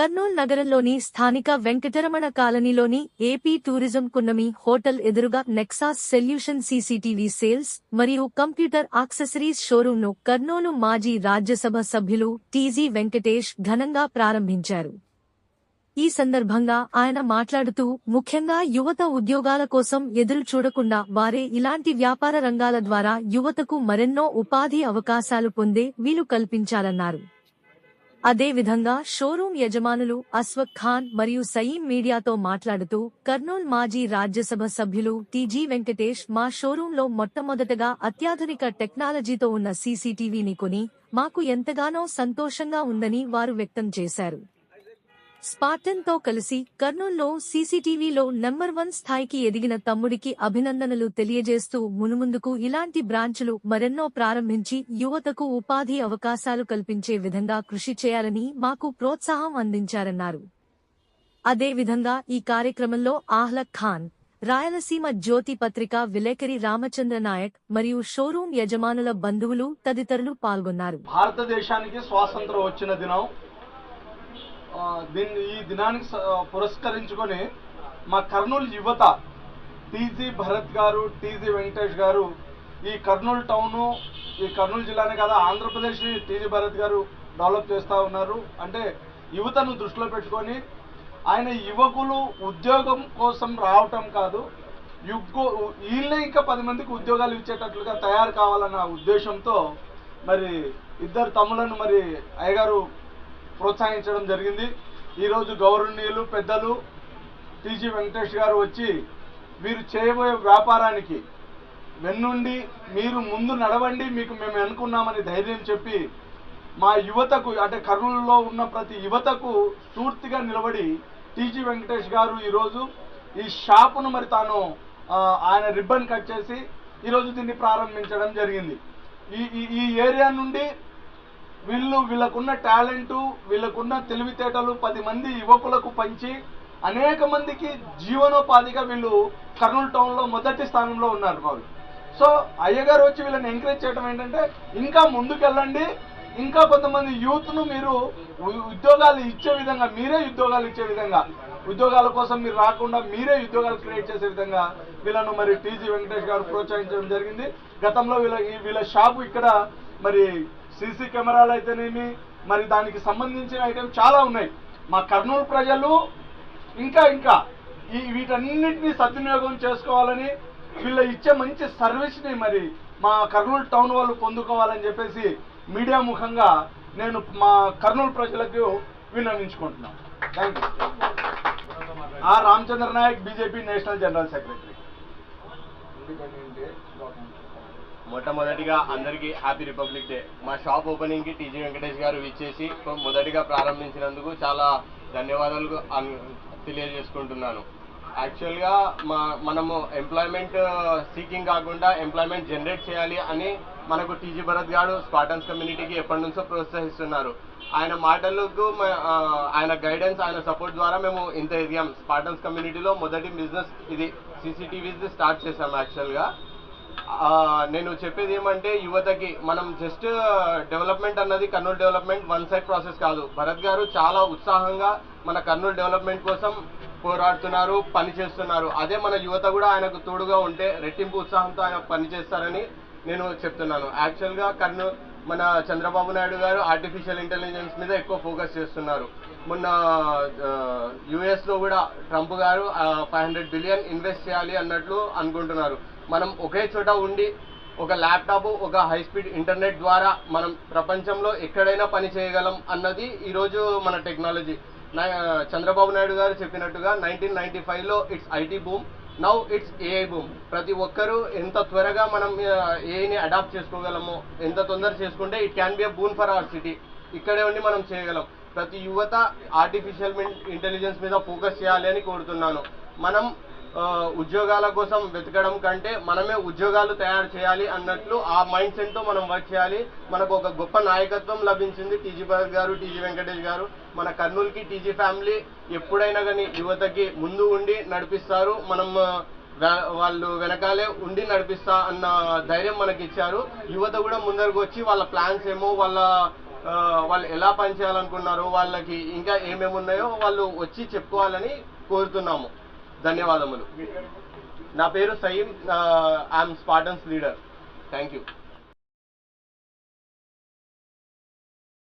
కర్నూల్ నగరంలోని స్థానిక వెంకటరమణ కాలనీలోని ఏపీ టూరిజం కున్నమి హోటల్ ఎదురుగా నెక్సాస్ సెల్యూషన్ సీసీటీవీ సేల్స్ మరియు కంప్యూటర్ ఆక్సెసరీస్ షోరూంను కర్నూలు మాజీ రాజ్యసభ సభ్యులు టీజీ వెంకటేష్ ఘనంగా ప్రారంభించారు. ఈ సందర్భంగా ఆయన మాట్లాడుతూ ముఖ్యంగా యువత ఉద్యోగాల కోసం ఎదురు చూడకుండా వారే ఇలాంటి వ్యాపార రంగాల ద్వారా యువతకు మరెన్నో ఉపాధి అవకాశాలు పొందే వీలు కల్పించాలన్నారు. అదేవిధంగా షోరూం యజమానులు అస్వక్ ఖాన్ మరియు సయీం మీడియాతో మాట్లాడుతూ కర్నూల్ మాజీ రాజ్యసభ సభ్యులు టీజీ వెంకటేష్ మా షోరూంలో మొట్టమొదటగా అత్యాధునిక టెక్నాలజీతో ఉన్న సీసీటీవీని కొని మాకు ఎంతగానో సంతోషంగా ఉందని వారు వ్యక్తం చేశారు. స్పార్టన్తో కలిసి కర్నూల్లో సీసీటీవీలో నెంబర్ వన్ స్థాయికి ఎదిగిన తమ్ముడికి అభినందనలు తెలియజేస్తూ మునుముందుకు ఇలాంటి బ్రాంచులు మరెన్నో ప్రారంభించి యువతకు ఉపాధి అవకాశాలు కల్పించే విధంగా కృషి చేయాలని మాకు ప్రోత్సాహం అందించారన్నారు. అదేవిధంగా ఈ కార్యక్రమంలో ఆహ్లక్ ఖాన్ రాయలసీమ జ్యోతి పత్రిక విలేకరి రామచంద్ర నాయక్ మరియు షోరూం యజమానుల బంధువులు తదితరులు పాల్గొన్నారు. భారతదేశానికి స్వాతంత్రం వచ్చిన దినం దీన్ని ఈ దినానికి పురస్కరించుకొని మా కర్నూలు యువత టీజీ భరత్ గారు టీజీ వెంకటేష్ గారు ఈ కర్నూలు టౌను ఈ కర్నూలు జిల్లానే కాదు ఆంధ్రప్రదేశ్ని టీజీ భరత్ గారు డెవలప్ చేస్తూ ఉన్నారు. అంటే యువతను దృష్టిలో పెట్టుకొని ఆయన యువకులు ఉద్యోగం కోసం రావటం కాదు యుగ్గో వీళ్ళే ఇంకా పది మందికి ఉద్యోగాలు ఇచ్చేటట్లుగా తయారు కావాలన్న ఉద్దేశంతో మరి ఇద్దరు తమ్ములను మరి అయ్యగారు ప్రోత్సహించడం జరిగింది. ఈరోజు గౌరవనీయులు పెద్దలు టీజీ వెంకటేష్ గారు వచ్చి మీరు చేయబోయే వ్యాపారానికి వెన్నుండి మీరు ముందు నడవండి మీకు మేము అనుకున్నామని ధైర్యం చెప్పి మా యువతకు అంటే కర్నూలులో ఉన్న ప్రతి యువతకు స్ఫూర్తిగా నిలబడి టీజీ వెంకటేష్ గారు ఈరోజు ఈ షాపును మరి తాను ఆయన రిబ్బన్ కట్ చేసి ఈరోజు దీన్ని ప్రారంభించడం జరిగింది. ఈ ఈ ఏరియా నుండి వీళ్ళు వీళ్ళకున్న టాలెంటు వీళ్ళకున్న తెలివితేటలు పది మంది యువకులకు పంచి అనేక మందికి జీవనోపాధిగా వీళ్ళు కర్నూలు టౌన్లో మొదటి స్థానంలో ఉన్నారు వాళ్ళు. సో అయ్యగారు వచ్చి వీళ్ళని ఎంకరేజ్ చేయడం ఏంటంటే ఇంకా ముందుకెళ్ళండి. ఇంకా కొంతమంది యూత్ను మీరు ఉ- ఉద్యోగాలు ఇచ్చే విధంగా మీరే ఉద్యోగాలు ఇచ్చే విధంగా ఉద్యోగాల కోసం మీరు రాకుండా మీరే ఉద్యోగాలు క్రియేట్ చేసే విధంగా వీళ్ళను మరి టీజీ వెంకటేష్ గారు ప్రోత్సహించడం జరిగింది. గతంలో వీళ్ళ వీళ్ళ షాపు ఇక్కడ మరి సీసీ కెమెరాలు అయితేనేమి మరి దానికి సంబంధించిన ఐటమ్ చాలా ఉన్నాయి. మా కర్నూలు ప్రజలు ఇంకా ఇంకా ఈ వీటన్నిటిని సద్వినియోగం చేసుకోవాలని వీళ్ళ ఇచ్చే మంచి సర్వీస్ని మరి మా కర్నూలు టౌన్ వాళ్ళు పొందుకోవాలని చెప్పేసి మీడియా ముఖంగా నేను మా కర్నూలు ప్రజలకు విన్నవించుకుంటున్నాను థ్యాంక్ యూ ఆ Ramachandra Naik BJP national general secretary. మొట్టమొదటిగా అందరికీ హ్యాపీ రిపబ్లిక్ డే. మా షాప్ ఓపెనింగ్కి టీజీ వెంకటేష్ గారు ఇచ్చేసి మొదటిగా ప్రారంభించినందుకు చాలా ధన్యవాదాలు తెలియజేసుకుంటున్నాను. యాక్చువల్గా మా మనము ఎంప్లాయ్మెంట్ సీకింగ్ కాకుండా ఎంప్లాయ్మెంట్ జనరేట్ చేయాలి అని మనకు టీజీ భరత్ గారు స్పాటన్స్ కమ్యూనిటీకి ఎప్పటి నుంచో ప్రోత్సహిస్తున్నారు. ఆయన మాటలకు ఆయన గైడెన్స్ ఆయన సపోర్ట్ ద్వారా మేము ఇంత ఎదిగాం. స్పాటన్స్ కమ్యూనిటీలో మొదటి బిజినెస్ ఇది సీసీటీవీస్ స్టార్ట్ చేసాము యాక్చువల్గా. నేను చెప్పేది ఏమంటే యువతకి మనం జస్ట్ డెవలప్మెంట్ అన్నది Kurnool development one side process కాదు. భరత్ గారు చాలా ఉత్సాహంగా మన కర్నూలు డెవలప్మెంట్ కోసం పోరాడుతున్నారు పని చేస్తున్నారు. అదే మన యువత కూడా ఆయనకు తోడుగా ఉంటే రెట్టింపు ఉత్సాహంతో ఆయన పనిచేస్తారని నేను చెప్తున్నాను. యాక్చువల్గా కర్నూలు మన చంద్రబాబు నాయుడు గారు ఆర్టిఫిషియల్ ఇంటెలిజెన్స్ మీద ఎక్కువ ఫోకస్ చేస్తున్నారు. మొన్న యుఎస్లో కూడా ట్రంప్ గారు ఫైవ్ హండ్రెడ్ బిలియన్ ఇన్వెస్ట్ చేయాలి అన్నట్లు అనుకుంటున్నారు. మనం ఒకే చోట ఉండి ఒక ల్యాప్టాప్ ఒక హై స్పీడ్ ఇంటర్నెట్ ద్వారా మనం ప్రపంచంలో ఎక్కడైనా పని చేయగలం అన్నది ఈరోజు మన టెక్నాలజీ. చంద్రబాబు నాయుడు గారు చెప్పినట్టుగా నైన్టీన్ నైన్టీ ఫైవ్లో it's IT boom now it's AI boom. ప్రతి ఒక్కరూ ఎంత త్వరగా మనం ఏఐని అడాప్ట్ చేసుకోగలమో ఎంత తొందర చేసుకుంటే it can be a boon for our city. ఇక్కడే ఉండి మనం చేయగలం. ప్రతి యువత ఆర్టిఫిషియల్ ఇంటెలిజెన్స్ మీద ఫోకస్ చేయాలి అని కోరుతున్నాను. మనం ఉద్యోగాల కోసం వెతకడం కంటే మనమే ఉద్యోగాలు తయారు చేయాలి అన్నట్లు ఆ మైండ్ సెట్తో మనం వర్క్ చేయాలి. మనకు ఒక గొప్ప నాయకత్వం లభించింది టీజీ భరత్ గారు టీజీ వెంకటేష్ గారు. మన కర్నూలుకి టీజీ ఫ్యామిలీ ఎప్పుడైనా కానీ యువతకి ముందు ఉండి నడిపిస్తారు. మనం వాళ్ళు వెనకాలే ఉండి నడిపిస్తా అన్న ధైర్యం మనకి ఇచ్చారు యువత కూడా ముందరకు వచ్చి వాళ్ళ ప్లాన్స్ ఏమో వాళ్ళ వాళ్ళు ఎలా పనిచేయాలనుకున్నారు వాళ్ళకి ఇంకా ఏమేమి ఉన్నాయో వాళ్ళు వచ్చి చెప్పుకోవాలని కోరుతున్నాము. ధన్యవాదములు. నా పేరు Sayeem I'm spartans leader thank you